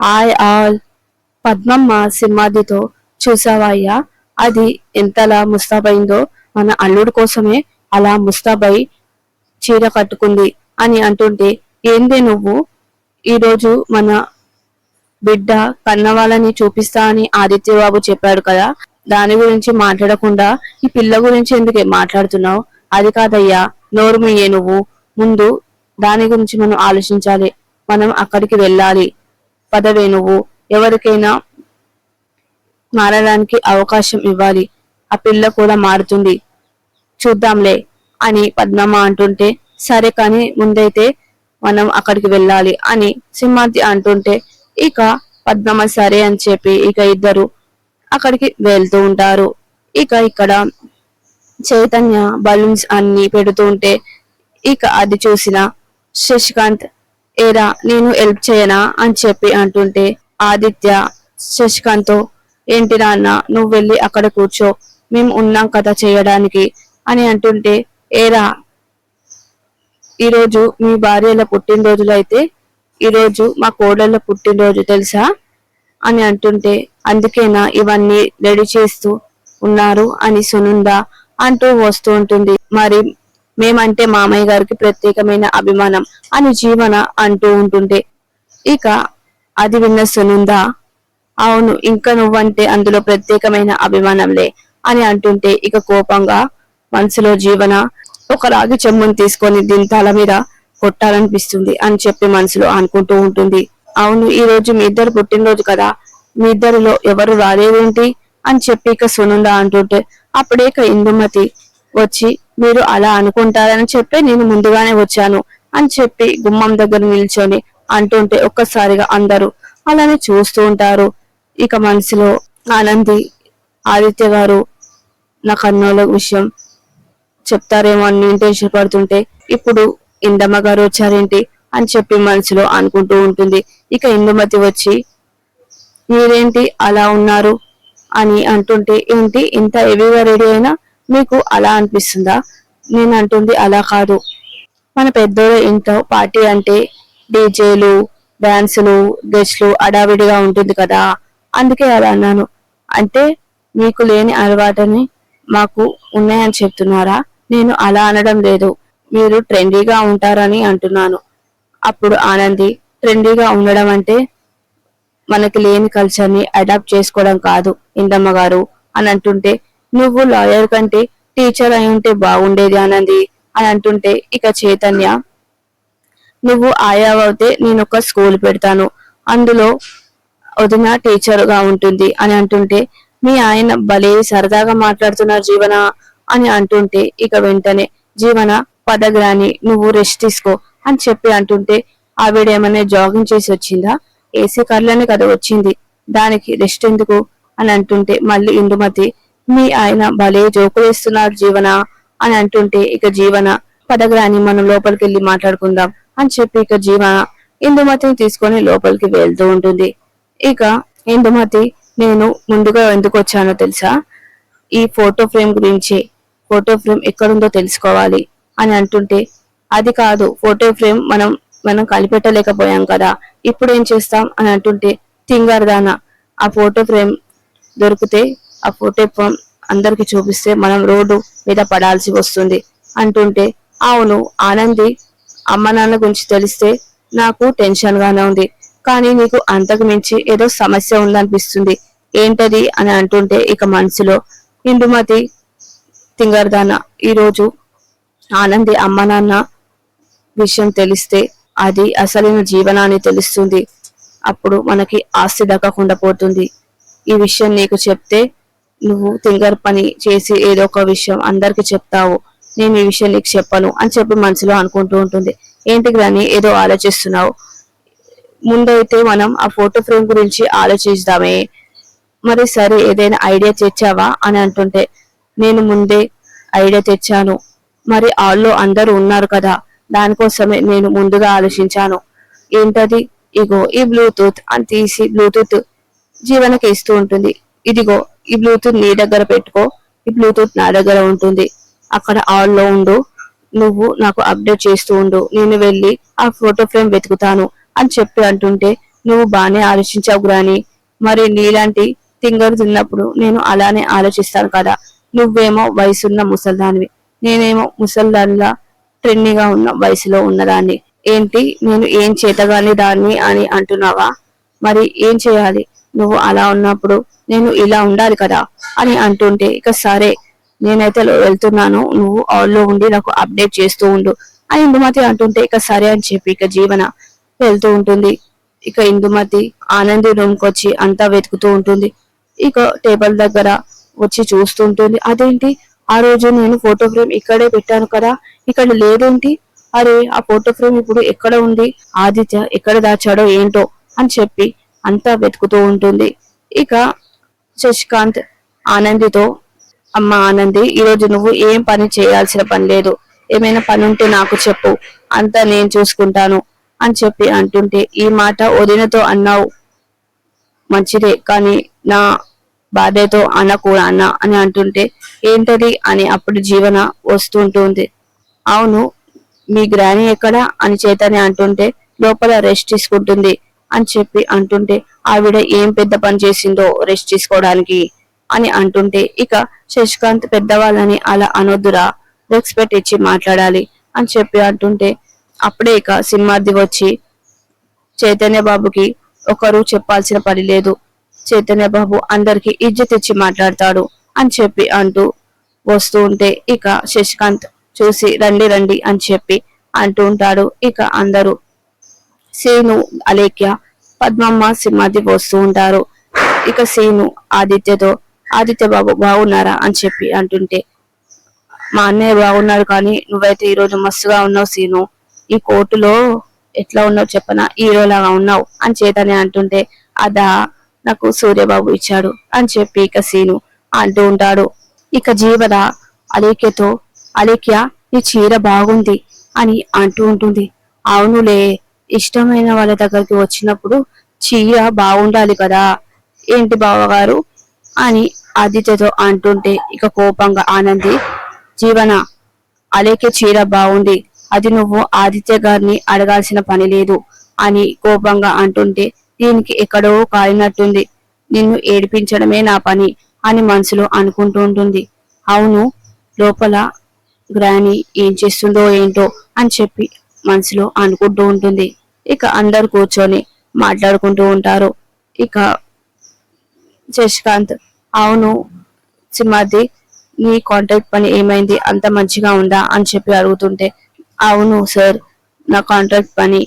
Hi all Padmamma సింహాదితో చూసావా అయ్యా అది ఎంతలా ముస్తాబైందో మన అల్లుడు కోసమే అలా ముస్తాబై చీర కట్టుకుంది అని అంటుంటే ఏందే నువ్వు? ఈరోజు మన బిడ్డ కన్నవాళ్ళని చూపిస్తా అని ఆదిత్యబాబు చెప్పాడు కదా. దాని గురించి మాట్లాడకుండా ఈ పిల్ల గురించి ఎందుకే మాట్లాడుతున్నావు? అది కాదయ్యా నోరుమయ్యే నువ్వు. ముందు దాని గురించి మనం ఆలోచించాలి. మనం అక్కడికి వెళ్ళాలి. పదవే నువ్వు. ఎవరికైనా మారడానికి అవకాశం ఇవ్వాలి. ఆ పిల్ల కూడా మారుతుంది. చూద్దాంలే అని పద్మమ్మ అంటుంటే సరే కానీ ముందైతే మనం అక్కడికి వెళ్ళాలి అని సింహాద్రి అంటుంటే ఇక పద్మమ్మ సరే అని చెప్పి ఇక ఇద్దరు అక్కడికి వెళ్తూ ఉంటారు. ఇక ఇక్కడ చైతన్య బలూన్స్ అన్ని పెడుతూ ఉంటే ఇక అది చూసిన శశికాంత్ ఏరా నేను హెల్ప్ చేయనా అని చెప్పి అంటుంటే ఆదిత్య శశికాంత్ ఏంటి నాన్న నువ్వు వెళ్ళి అక్కడ కూర్చో మేము ఉన్నాం కదా చేయడానికి అని అంటుంటే ఏరా ఈరోజు మీ భార్యల పుట్టినరోజులు అయితే ఈరోజు మా కోడళ్ళ పుట్టినరోజు తెలుసా? అని అంటుంటే అందుకేనా ఇవన్నీ రెడీ చేస్తూ ఉన్నారు? అని సునుందా అంటూ వస్తూ ఉంటుంది. మరి మేమంటే మామయ్య గారికి ప్రత్యేకమైన అభిమానం అని జీవన అంటూ ఉంటుంటే. ఇక అది విన్న సునుందా అవును ఇంకా నువ్వంటే అందులో ప్రత్యేకమైన అభిమానంలే అని అంటుంటే ఇక కోపంగా మనసులో జీవన ఒక రాగి చెమ్మును తీసుకొని దీని తల మీద కొట్టాలనిపిస్తుంది అని చెప్పి మనసులో అనుకుంటూ ఉంటుంది. అవును ఈ రోజు మీ ఇద్దరు పుట్టినరోజు కదా మీ ఇద్దరిలో ఎవరు రాలేదేంటి? అని చెప్పి ఇక సునంద అంటుంటే అప్పుడే ఇక ఇందుమతి వచ్చి మీరు అలా అనుకుంటారని చెప్పి నేను ముందుగానే వచ్చాను అని చెప్పి గుమ్మం దగ్గర నిల్చొని అంటుంటే ఒక్కసారిగా అందరూ అలానే చూస్తూ ఉంటారు. ఇక మనసులో ఆనంది ఆదిత్య గారు నా కన్నోల విషయం చెప్తారేమో అని నేను టెన్షన్ పడుతుంటే ఇప్పుడు ఇందమ్మ గారు వచ్చారేంటి? అని చెప్పి మనసులో అనుకుంటూ ఉంటుంది. ఇక ఇందుమతి వచ్చి మీరేంటి అలా ఉన్నారు? అని అంటుంటే ఏంటి ఇంత హెవీగా రెడీ అయినా మీకు అలా అనిపిస్తుందా? నేను అంటుంది అలా కాదు. మన పెద్దోళ్ళ ఇంట్లో పార్టీ అంటే డీజేలు డాన్సులు గెస్ట్లు అడావిడిగా ఉంటుంది కదా. అందుకే అలా అన్నాను. అంటే మీకు లేని అలవాటుని మాకు ఉన్నాయని చెప్తున్నారా? నేను అలా అనడం లేదు. మీరు ట్రెండీగా ఉంటారని అంటున్నాను. అప్పుడు ఆనంది ట్రెండీగా ఉండడం అంటే మనకి లేని కల్చర్ని అడాప్ట్ చేసుకోవడం కాదు ఇందమ్మ గారు అని అంటుంటే నువ్వు లాయర్ కంటే టీచర్ అయి ఉంటే బాగుండేది అనంది అని అంటుంటే ఇక చైతన్య నువ్వు ఆయావైతే నేను ఒక స్కూల్ పెడతాను. అందులో వదిన టీచర్గా ఉంటుంది అని అంటుంటే మీ ఆయన భలే సరదాగా మాట్లాడుతున్నారు జీవన అని అంటుంటే ఇక వెంటనే జీవన పదగ్రాని నువ్వు రెస్ట్ తీసుకో అని చెప్పి అంటుంటే ఆవిడేమన్నా జాగింగ్ చేసి వచ్చిందా? ఏసీ కార్లోనే కదా వచ్చింది. దానికి రెస్ట్ ఎందుకు? అని అంటుంటే మళ్ళీ ఇందుమతి మీ ఆయన భలే జోకులేస్తున్నారు జీవన అని అంటుంటే ఇక జీవన పదగ్రాని మనం లోపలికి వెళ్ళి మాట్లాడుకుందాం అని చెప్పి ఇక జీవన ఇందుమతిని తీసుకొని లోపలికి వెళ్తూ ఉంటుంది. ఇక ఇందుమతి నేను ముందుగా ఎందుకు వచ్చానో తెలుసా? ఈ ఫోటో ఫ్రేమ్ గురించి ఫోటో ఫ్రేమ్ ఎక్కడుందో తెలుసుకోవాలి అని అంటుంటే అది కాదు ఫోటో ఫ్రేమ్ మనం మనం కనిపెట్టలేకపోయాం కదా ఇప్పుడు ఏం చేస్తాం? అని అంటుంటే తింగర్దానా ఆ ఫోటో ఫ్రేమ్ దొరికితే ఆ ఫోటో అందరికి చూపిస్తే మనం రోడ్డు మీద పడాల్సి వస్తుంది. అంటుంటే అవును ఆనంది అమ్మ నాన్న గురించి తెలిస్తే నాకు టెన్షన్ గానే ఉంది. కానీ నీకు అంతకు మించి ఏదో సమస్య ఉందనిపిస్తుంది. ఏంటది అని అంటుంటే ఇక మనసులో ఇందుమతి తింగర్దాన? ఈరోజు ఆనంది అమ్మ నాన్న విషయం తెలిస్తే అది అసలైన జీవనాన్ని తెలుస్తుంది. అప్పుడు మనకి ఆస్తి దక్కకుండా పోతుంది. ఈ విషయం నీకు చెప్తే నువ్వు తింగర్ పని చేసి ఏదో ఒక విషయం అందరికి చెప్తావు. నేను ఈ విషయం నీకు చెప్పను అని చెప్పి మనసులో అనుకుంటూ ఉంటుంది. ఏంటి కానీ ఏదో ఆలోచిస్తున్నావు. ముందైతే మనం ఆ ఫోటో ఫ్రేమ్ గురించి ఆలోచిద్దామే. మరి సరే ఏదైనా ఐడియా తెచ్చావా? అని అంటుంటే నేను ముందే ఐడియా తెచ్చాను. మరి వాళ్ళు అందరూ ఉన్నారు కదా దానికోసమే నేను ముందుగా ఆలోచించాను. ఏంటది? ఇగో ఈ బ్లూటూత్ అని తీసి బ్లూటూత్ జీవనకి ఇస్తూ ఉంటుంది. ఇదిగో ఈ బ్లూటూత్ నీ దగ్గర పెట్టుకో. ఈ బ్లూటూత్ నా దగ్గర ఉంటుంది. అక్కడ ఆల్లో ఉండు. నువ్వు నాకు అప్డేట్ చేస్తూ ఉండు. నేను వెళ్ళి ఆ ఫోటో ఫ్రేమ్ వెతుకుతాను అని చెప్పి అంటుంటే నువ్వు బాగానే ఆలోచించావు గ్రాని. మరి నీలాంటి తింగరు తిన్నప్పుడు నేను అలానే ఆలోచిస్తాను కదా. నువ్వేమో వయసున్న ముసల్దానివి. నేనేమో ముసల్దానిలా ట్రెండింగ్గా ఉన్న వయసులో ఉన్నదాన్ని. ఏంటి? నేను ఏం చేతగాని దాన్ని అని అంటున్నావా? మరి ఏం చేయాలి? నువ్వు అలా ఉన్నప్పుడు నేను ఇలా ఉండాలి కదా అని అంటుంటే ఇక సరే నేనైతే వెళ్తున్నాను. నువ్వు ఆల్లో ఉండి నాకు అప్డేట్ చేస్తూ ఉండు అని ఇందుమతి అంటుంటే ఇక సరే అని చెప్పి ఇక జీవన వెళ్తూ ఉంటుంది. ఇక ఇందుమతి ఆనంది రూమ్కి వచ్చి అంతా వెతుకుతూ ఉంటుంది. ఇక టేబుల్ దగ్గర వచ్చి చూస్తూ ఉంటుంది. అదేంటి? ఆ రోజు నేను ఫోటో ఫ్రేమ్ ఇక్కడే పెట్టాను కదా. ఇక్కడ లేదేంటి? అరే ఆ ఫోటో ఫ్రేమ్ ఇప్పుడు ఎక్కడ ఉంది? ఆదిత్య ఎక్కడ దాచాడో ఏంటో అని చెప్పి అంతా వెతుకుతూ ఉంటుంది. ఇక శశికాంత్ ఆనందితో అమ్మ ఆనంది ఈ రోజు నువ్వు ఏం పని చేయాల్సిన పని లేదు. ఏమైనా పని ఉంటే నాకు చెప్పు. అంతా నేను చూసుకుంటాను అని చెప్పి అంటుంటే ఈ మాట వదినతో అన్నావు. మంచిదే కానీ నా బాధతో అనకు అన్న అని అంటుంటే ఏంటది? అని అప్పుడు జీవన వస్తుంటుంది. అవును మీ గ్రాని ఎక్కడ? అని చైతన్య అంటుంటే లోపల రెస్ట్ తీసుకుంటుంది. అని చెప్పి అంటుంటే ఆవిడ ఏం పెద్ద పని చేసిందో రెస్ట్ తీసుకోవడానికి అని అంటుంటే ఇక శశికాంత్ పెద్దవాళ్ళని అలా అనొద్దురా రెస్పెక్ట్ ఇచ్చి మాట్లాడాలి అని చెప్పి అంటుంటే అప్పుడే ఇక సింహాద్రి వచ్చి చైతన్య బాబుకి ఒకరు చెప్పాల్సిన పని లేదు. చైతన్య బాబు అందరికి ఇజ్జత్ ఇచ్చి మాట్లాడతాడు అని చెప్పి అంటూ వస్తూ ఉంటే ఇక శశికాంత్ చూసి రండి రండి అని చెప్పి అంటూ ఉంటాడు. ఇక అందరూ సీను అలేఖ్య పద్మమ్మ సింహాది వస్తూ ఉంటారు. ఇక సీను ఆదిత్యతో ఆదిత్య బాబు బాగున్నారా? అని చెప్పి అంటుంటే మా అన్నయ్య బాగున్నాడు కానీ నువ్వైతే ఈ రోజు మస్తుగా ఉన్నావు సీను. ఈ కోర్టులో ఎట్లా ఉన్నావు చెప్పనా? హీరోలాగా ఉన్నావు. అని చేతనే అంటుంటే అదా నాకు సూర్యబాబు ఇచ్చాడు. అని చెప్పి ఇక సీను అంటూ ఉంటాడు. ఇక జీవన అలేఖ్యతో అలేఖ్య నీ చీర బాగుంది అని అంటూ ఉంటుంది. అవునులే ఇష్టమైన వాళ్ళ దగ్గరికి వచ్చినప్పుడు చీర బాగుండాలి కదా ఏంటి బావగారు? అని ఆదిత్యతో అంటుంటే ఇక కోపంగా ఆనంది జీవన అలేకే చీర బాగుంది అది నువ్వు ఆదిత్య గారిని అడగాల్సిన పని లేదు అని కోపంగా అంటుంటే దీనికి ఎక్కడో కాలినట్టుంది నిన్ను ఏడిపించడమే నా పని అని మనసులో అనుకుంటూ ఉంటుంది. అవును లోపల గ్రాని ఏం చేస్తుందో ఏంటో అని చెప్పి మనసులో అనుకుంటూ ఉంటుంది. ఇక అందరు కూర్చొని మాట్లాడుకుంటూ ఉంటారు. ఇక శశికాంత్ అవును సింహాద్రి నీ కాంట్రాక్ట్ పని ఏమైంది? అంత మంచిగా ఉందా? అని చెప్పి అడుగుతుంటే అవును సార్ నా కాంట్రాక్ట్ పని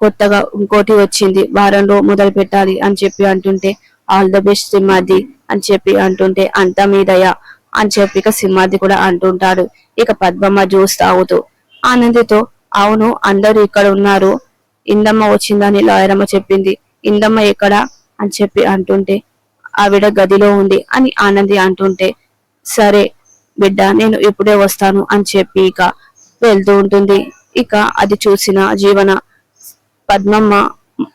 కొత్తగా ఇంకోటి వచ్చింది వారంలో మొదలు పెట్టాలి అని చెప్పి అంటుంటే ఆల్ ద బెస్ట్ సింహాద్రి అని చెప్పి అంటుంటే అంతా మీదయ్యా అని చెప్పి ఇక సింహాద్రి కూడా అంటుంటాడు. ఇక పద్మమ్మ జ్యూస్ తాగుతూ ఆనందితో అవును అందరూ ఇక్కడ ఉన్నారు ఇందమ్మ వచ్చిందని లాయరమ్మ చెప్పింది. ఇందమ్మ ఎక్కడా? అని చెప్పి అంటుంటే ఆవిడ గదిలో ఉంది అని ఆనంది అంటుంటే సరే బిడ్డ నేను ఇప్పుడే వస్తాను అని చెప్పి ఇక వెళ్తూ ఉంటుంది. ఇక అది చూసిన జీవన పద్మమ్మ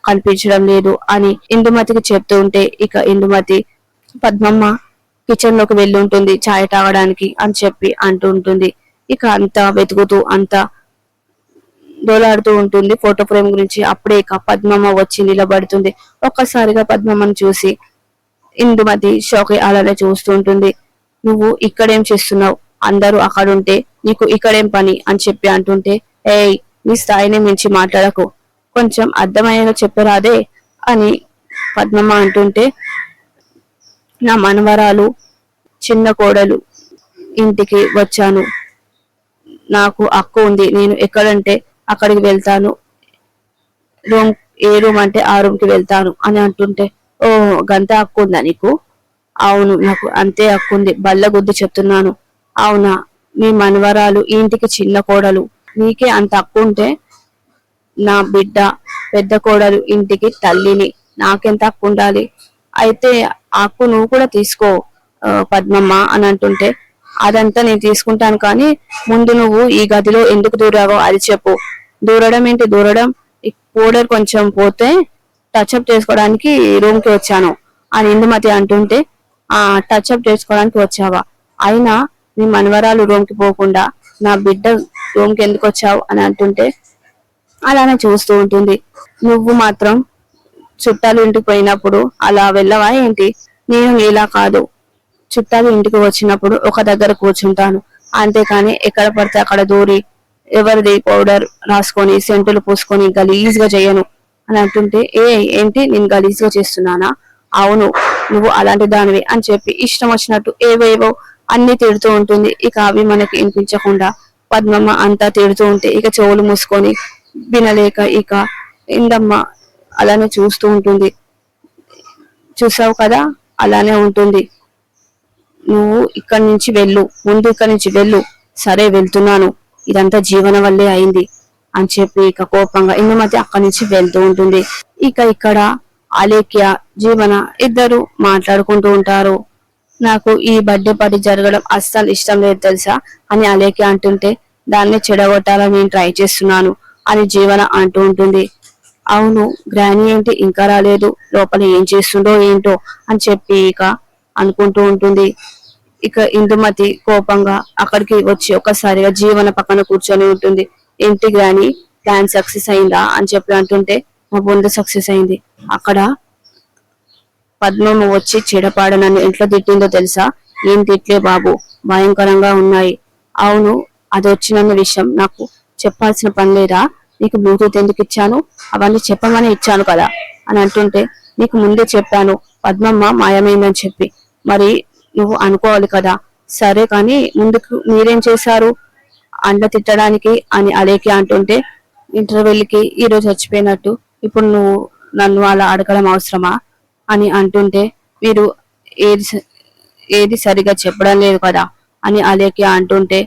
కనిపించడం లేదు అని ఇందుమతికి చెప్తూ ఉంటే ఇక ఇందుమతి పద్మమ్మ కిచెన్లోకి వెళ్ళి ఉంటుంది ఛాయ్ తాగడానికి అని చెప్పి అంటూ ఉంటుంది. ఇక అంతా వెతుకుతూ అంతా డోలాడుతూ ఉంటుంది. ఫోటో ఫ్రేమ్ గురించి అప్పుడే ఇక పద్మమ్మ వచ్చి నిలబడుతుంది. ఒక్కసారిగా పద్మమ్మను చూసి ఇందుమతి షాక్ అలానే చూస్తూ ఉంటుంది. నువ్వు ఇక్కడేం చేస్తున్నావు? అందరూ అక్కడుంటే నీకు ఇక్కడేం పని? అని చెప్పి అంటుంటే ఏయ్ మీ స్థాయిని మించి మాట్లాడకు. కొంచెం అర్థమయ్యేలా చెప్పరాదే? అని పద్మమ్మ అంటుంటే నా మనవరాలు చిన్న కోడలు ఇంటికి వచ్చాను. నాకు హక్కు ఉంది. నేను ఎక్కడంటే అక్కడికి వెళ్తాను. రూమ్ ఏ రూమ్ అంటే ఆ రూమ్కి వెళ్తాను అని అంటుంటే ఓ గంత హక్కు ఉందా నీకు? అవును నాకు అంతే హక్కు ఉంది. బల్ల గుద్ది చెప్తున్నాను. అవునా? మీ మనవరాలు ఇంటికి చిన్న కోడలు. నీకే అంత హక్కు ఉంటే నా బిడ్డ పెద్ద కోడలు ఇంటికి తల్లిని నాకెంత హక్కు ఉండాలి? అయితే హక్కు నువ్వు కూడా తీసుకో పద్మమ్మ అని అంటుంటే అదంతా నేను తీసుకుంటాను కానీ ముందు నువ్వు ఈ గదిలో ఎందుకు దూరావో అది చెప్పు. దూరడం ఏంటి? దూరడం పౌడర్ కొంచెం పోతే టచ్అప్ చేసుకోవడానికి రూమ్కి వచ్చాను అని ఇందుమతి అంటుంటే ఆ టచ్అప్ చేసుకోవడానికి వచ్చావా? అయినా నీ మనవరాలు రూమ్కి పోకుండా నా బిడ్డ రూమ్కి ఎందుకు వచ్చావు అని అంటుంటే అలానే చూస్తూ ఉంటుంది. నువ్వు మాత్రం చుట్టాలు ఇంటికి పోయినప్పుడు అలా వెళ్ళవా ఏంటి? నేను ఇలా కాదు. చుట్టాలు ఇంటికి వచ్చినప్పుడు ఒక దగ్గర కూర్చుంటాను. అంతేకాని ఎక్కడ పడితే అక్కడ దూరి ఎవరిది పౌడర్ రాసుకొని సెంటులు పూసుకొని గలీజ్గా చేయను. అని అంటుంటే ఏ ఏంటి నేను గలీజ్గా చేస్తున్నానా? అవును నువ్వు అలాంటి దానివి అని చెప్పి ఇష్టం వచ్చినట్టు ఏవేవో అన్ని తిడుతూ ఉంటుంది. ఇక అవి మనకి వినిపించకుండా పద్మమ్మ అంతా తిడుతూ ఉంటే ఇక చెవులు మూసుకొని వినలేక ఇక ఇందమ్మ అలానే చూస్తూ ఉంటుంది. చూసావు కదా? అలానే ఉంటుంది. నువ్వు ఇక్కడి నుంచి వెళ్ళు ముందు ఇక్కడి నుంచి వెళ్ళు. సరే వెళ్తున్నాను. ఇదంతా జీవన వల్లే అయింది అని చెప్పి ఇక కోపంగా ఇందుమతి అక్కడి నుంచి వెళ్తూ ఉంటుంది. ఇక ఇక్కడ అలేఖ్య జీవన ఇద్దరు మాట్లాడుకుంటూ ఉంటారు. నాకు ఈ బర్త్డే పార్టీ జరగడం అస్సలు ఇష్టం లేదు తెలుసా అని అలేఖ్య అంటుంటే దాన్ని చెడగొట్టాలని నేను ట్రై చేస్తున్నాను అని జీవన అంటూ ఉంటుంది. అవును గ్రాని ఏంటి? ఇంకా రాలేదు. లోపల ఏం చేస్తుండో ఏంటో అని చెప్పి ఇక అనుకుంటూ ఉంటుంది. ఇక ఇందుమతి కోపంగా అక్కడికి వచ్చి ఒక్కసారిగా జీవన పక్కన కూర్చొని ఉంటుంది. ఇంటికి రాని ప్లాన్ సక్సెస్ అయిందా? అని చెప్పి అంటుంటే మా బొంద సక్సెస్ అయింది. అక్కడ పద్మమ్మ వచ్చి చెడపాడ నన్ను ఇంట్లో తిట్టిందో తెలుసా? ఏం తిట్లే బాబు భయంకరంగా ఉన్నాయి. అవును అది వచ్చినన్న విషయం నాకు చెప్పాల్సిన పని లేదా? నీకు బ్లూటూత్ ఎందుకు ఇచ్చాను? అవన్నీ చెప్పమని ఇచ్చాను కదా? అని అంటుంటే నీకు ముందే చెప్పాను పద్మమ్మ మాయమైందని చెప్పి. మరి నువ్వు అనుకోవాలి కదా. సరే కానీ ముందుకు మీరేం చేశారు? అండ తిట్టడానికి అని అలేకి అంటుంటే ఇంటర్వెల్కి ఈరోజు చచ్చిపోయినట్టు ఇప్పుడు నువ్వు నన్ను అలా అడగడం అవసరమా? అని అంటుంటే మీరు ఏది ఏది సరిగా చెప్పడం లేదు కదా? అని అలేకి అంటుంటే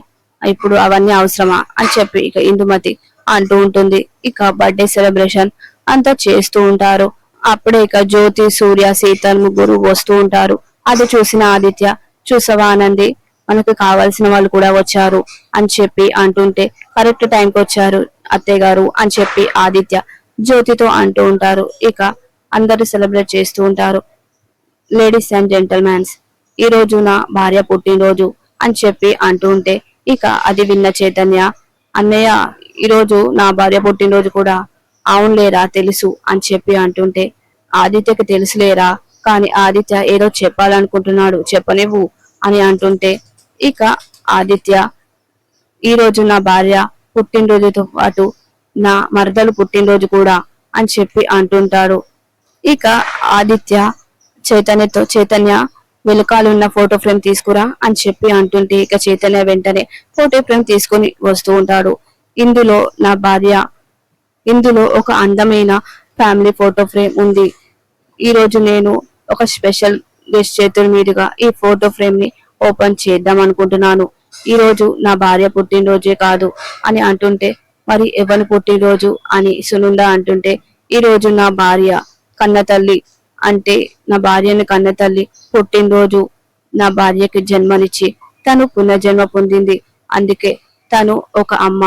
ఇప్పుడు అవన్నీ అవసరమా? అని చెప్పి ఇక ఇందుమతి అంటూ ఉంటుంది. ఇక బర్త్డే సెలబ్రేషన్ అంతా చేస్తూ ఉంటారు. అప్పుడే ఇక జ్యోతి సూర్య సీతల్ ముగ్గురు వస్తూ ఉంటారు. అది చూసిన ఆదిత్య చూసవా ఆనంది? మనకు కావాల్సిన వాళ్ళు కూడా వచ్చారు అని చెప్పి అంటుంటే కరెక్ట్ టైంకి వచ్చారు అత్తయ్య గారు అని చెప్పి ఆదిత్య జ్యోతితో అంటూ ఉంటారు. ఇక అందరూ సెలబ్రేట్ చేస్తూ ఉంటారు. లేడీస్ అండ్ జెంటల్మెన్స్ ఈ రోజు నా భార్య పుట్టినరోజు అని చెప్పి అంటూ ఉంటే ఇక అది విన్న చైతన్య అన్నయ్య ఈరోజు నా భార్య పుట్టినరోజు కూడా అవునులేరా తెలుసు అని చెప్పి అంటుంటే ఆదిత్యకి తెలుసులేరా? కానీ ఆదిత్య ఏదో చెప్పాలనుకుంటున్నాడు చెప్పనివ్వు అని అంటుంటే ఇక ఆదిత్య ఈ రోజు నా భార్య పుట్టినరోజుతో పాటు నా మరదలు పుట్టినరోజు కూడా అని చెప్పి అంటుంటాడు. ఇక ఆదిత్య చైతన్యతో చైతన్య వెలుకాలు ఉన్న ఫోటో ఫ్రేమ్ తీసుకురా అని చెప్పి అంటుంటే ఇక చైతన్య వెంటనే ఫోటో ఫ్రేమ్ తీసుకొని వస్తూ ఉంటాడు. ఇందులో నా భార్య ఇందులో ఒక అందమైన ఫ్యామిలీ ఫోటో ఫ్రేమ్ ఉంది. ఈ రోజు నేను ఒక స్పెషల్ గెస్ట్ చేతుల మీదుగా ఈ ఫోటో ఫ్రేమ్ని ఓపెన్ చేద్దాం అనుకుంటున్నాను. ఈ రోజు నా భార్య పుట్టినరోజే కాదు అని అంటుంటే మరి ఎవరి పుట్టినరోజు అని సునుంద అంటుంటే ఈ రోజు నా భార్య కన్న తల్లి అంటే నా భార్యని కన్న తల్లి పుట్టినరోజు నా భార్యకి జన్మనిచ్చి తను పునర్జన్మ పొందింది. అందుకే తను ఒక అమ్మ.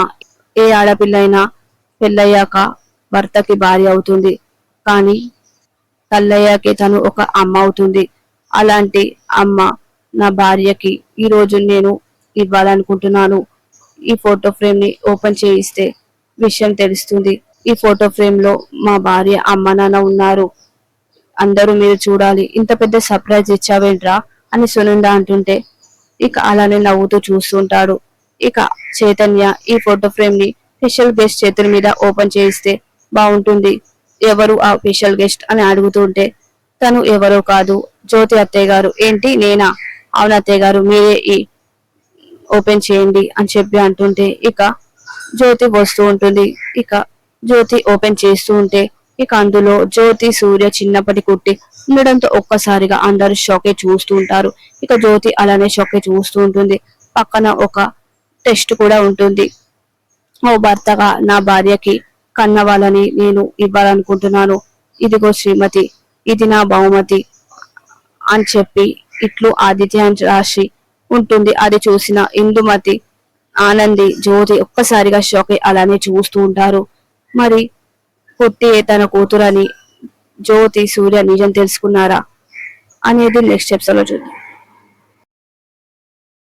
ఏ ఆడపిల్లైనా పెళ్ళయ్యాక భర్తకి భార్య అవుతుంది. కానీ తల్లయ్యాకే తను ఒక అమ్మ అవుతుంది. అలాంటి అమ్మ నా భార్యకి ఈ రోజు నేను ఇవ్వాలనుకుంటున్నాను. ఈ ఫోటో ఫ్రేమ్ని ఓపెన్ చేయిస్తే విషయం తెలుస్తుంది. ఈ ఫోటో ఫ్రేమ్లో మా భార్య అమ్మ నాన్న ఉన్నారు. అందరూ మీరు చూడాలి. ఇంత పెద్ద సర్ప్రైజ్ ఇచ్చావేంట్రా అని సునంద అంటుంటే ఇక అలానే నవ్వుతూ చూస్తుంటాడు. ఇక చైతన్య ఈ ఫోటో ఫ్రేమ్ని స్పెషల్ గెస్ట్ చేతుల మీద ఓపెన్ చేయిస్తే బాగుంటుంది. ఎవరు ఆ స్పెషల్ గెస్ట్ అని అడుగుతుంటే తను ఎవరో కాదు. జ్యోతి అత్తయ్య గారు ఏంటి నేనా? అవును అత్తయ్య గారు మీరే ఈ ఓపెన్ చేయండి అని చెప్పి అంటుంటే ఇక జ్యోతి వస్తూ ఉంటుంది. ఇక జ్యోతి ఓపెన్ చేస్తూ ఉంటే ఇక అందులో జ్యోతి సూర్య చిన్నప్పటి కుట్టి ఉండడంతో ఒక్కసారిగా అందరూ షోకే చూస్తూ ఉంటారు. ఇక జ్యోతి అలానే షోకే చూస్తూ ఉంటుంది. పక్కన ఒక టెస్ట్ కూడా ఉంటుంది. ఓ భర్తగా నా భార్యకి కన్నవాళ్ళని నేను ఇవ్వాలనుకుంటున్నాను. ఇదిగో శ్రీమతి ఇది నా బహుమతి అని చెప్పి ఇట్లు ఆదిత్య అని రాసి ఉంటుంది. అది చూసిన ఇందుమతి ఆనంది జ్యోతి ఒక్కసారిగా షాక్ అలానే చూస్తూ ఉంటారు. మరి పుట్టి తన కూతురని జ్యోతి సూర్య నిజం తెలుసుకున్నారా? అనేది నెక్స్ట్ ఎపిసోడ్లో చూద్దాం.